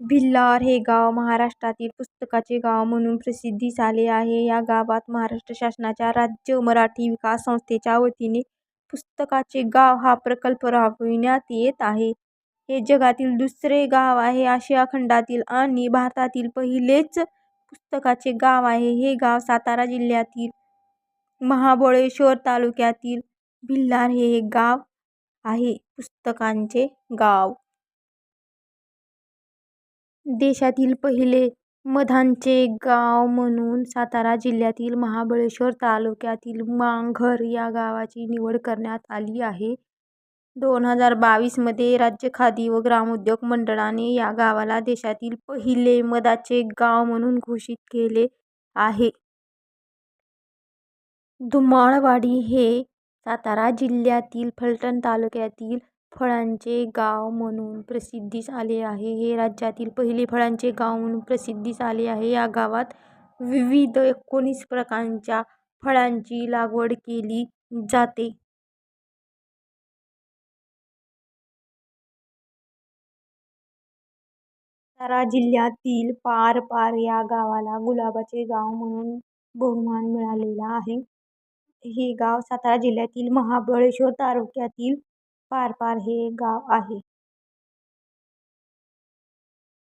भिल्लार हे गाव महाराष्ट्रातील पुस्तकाचे गाव म्हणून प्रसिद्धीस आले आहे. या गावात महाराष्ट्र शासनाच्या राज्य मराठी विकास संस्थेच्या वतीने पुस्तकाचे गाव हा प्रकल्प राबविण्यात येत आहे. हे जगातील दुसरे गाव आहे. आशिया खंडातील आणि भारतातील पहिलेच पुस्तकाचे गाव आहे. हे गाव सातारा जिल्ह्यातील महाबळेश्वर तालुक्यातील भिल्लार हे एक गाव आहे. पुस्तकांचे गाव. देशातील पहिले मधांचे गाव म्हणून सातारा जिल्ह्यातील महाबळेश्वर तालुक्यातील मांघर या गावाची निवड करण्यात आली आहे. दोन हजार बावीसमध्ये राज्य खादी व ग्रामोद्योग मंडळाने या गावाला देशातील पहिले मधाचे गाव म्हणून घोषित केले आहे. धुमाळवाडी हे सातारा जिल्ह्यातील फलटण तालुक्यातील फळांचे गाव म्हणून प्रसिद्धीस आले आहे. हे राज्यातील पहिले फळांचे गाव म्हणून प्रसिद्धीस आले आहे. या गावात विविध एकोणीस प्रकारच्या फळांची लागवड केली जाते. सातारा जिल्ह्यातील पारपार या गावाला गुलाबाचे गाव म्हणून बहुमान मिळालेला आहे. हे गाव सातारा जिल्ह्यातील महाबळेश्वर तालुक्यातील पार पार हे गाव आहे.